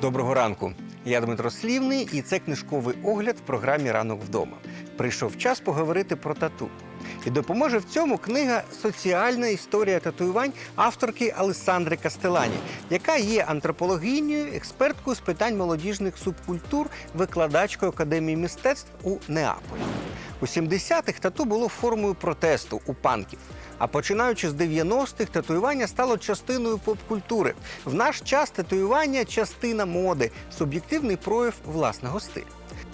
Доброго ранку. Я Дмитро Слівний, і це книжковий огляд в програмі Ранок вдома. Прийшов час поговорити про тату. І допоможе в цьому книга Соціальна історія татуювань авторки Алесандри Кастелані, яка є антропологинею, експерткою з питань молодіжних субкультур, викладачкою академії мистецтв у Неаполі. У 70-х тату було формою протесту у панків. А починаючи з 90-х, татуювання стало частиною поп-культури. В наш час татуювання частина моди, суб'єктивний прояв власного стилю.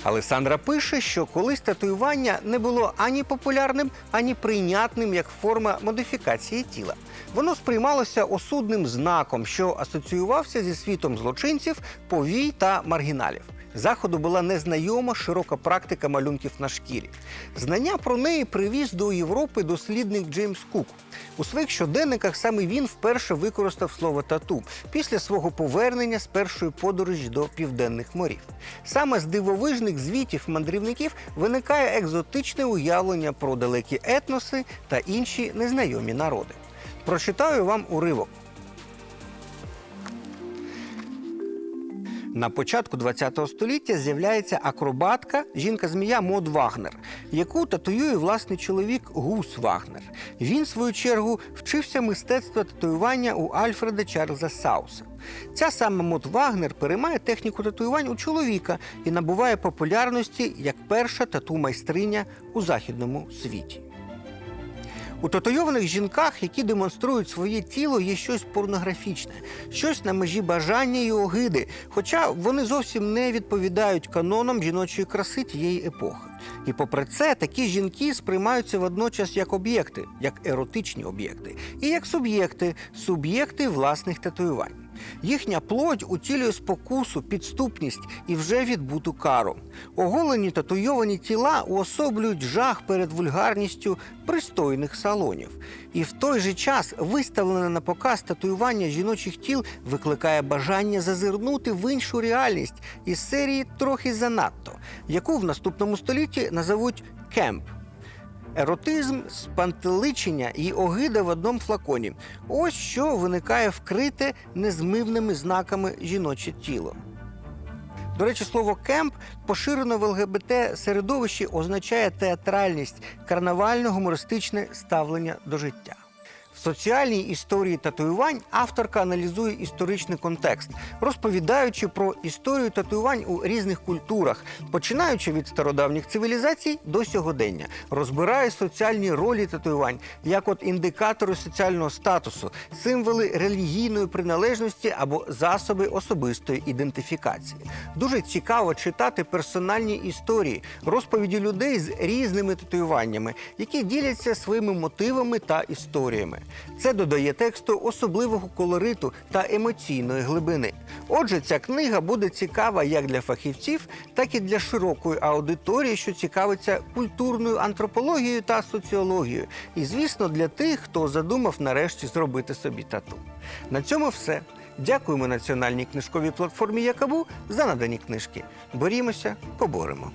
Алесандра пише, що колись татуювання не було ані популярним, ані прийнятним як форма модифікації тіла. Воно сприймалося осудним знаком, що асоціювався зі світом злочинців, повій та маргіналів. Заходу була незнайома широка практика малюнків на шкірі. Знання про неї привіз до Європи дослідник Джеймс Кук. У своїх щоденниках саме він вперше використав слово тату після свого повернення з першої подорожі до південних морів. Саме з дивовижних звітів мандрівників виникає екзотичне уявлення про далекі етноси та інші незнайомі народи. Прочитаю вам уривок. На початку ХХ століття з'являється акробатка, жінка-змія Мод Вагнер, яку татуює власний чоловік Гус Вагнер. Він, в свою чергу, вчився мистецтва татуювання у Альфреда Чарльза Сауса. Ця сама Мод Вагнер переймає техніку татуювань у чоловіка і набуває популярності як перша тату-майстриня у західному світі. У татуйованих жінках, які демонструють своє тіло, є щось порнографічне, щось на межі бажання і огиди, хоча вони зовсім не відповідають канонам жіночої краси тієї епохи. І попри це, такі жінки сприймаються водночас як об'єкти, як еротичні об'єкти, і як суб'єкти, суб'єкти власних татуювань. Їхня плоть утілює спокусу, підступність і вже відбуту кару. Оголені татуйовані тіла уособлюють жах перед вульгарністю пристойних салонів. І в той же час виставлене на показ татуювання жіночих тіл викликає бажання зазирнути в іншу реальність із серії трохи занадто, яку в наступному столітті назовуть кемп. Еротизм, спантеличення і огида в одному флаконі. Ось що виникає вкрите незмивними знаками жіноче тіло. До речі, слово кемп поширено в ЛГБТ середовищі означає театральність, карнавально-гумористичне ставлення до життя. В соціальній історії татуювань авторка аналізує історичний контекст, розповідаючи про історію татуювань у різних культурах, починаючи від стародавніх цивілізацій до сьогодення, розбирає соціальні ролі татуювань як от індикатори соціального статусу, символи релігійної приналежності або засоби особистої ідентифікації. Дуже цікаво читати персональні історії, розповіді людей з різними татуюваннями, які діляться своїми мотивами та історіями. Це додає тексту особливого колориту та емоційної глибини. Отже, ця книга буде цікава як для фахівців, так і для широкої аудиторії, що цікавиться культурною антропологією та соціологією. І, звісно, для тих, хто задумав нарешті зробити собі тату. На цьому все. Дякуємо національній книжковій платформі Якабу за надані книжки. Борімося, поборемо.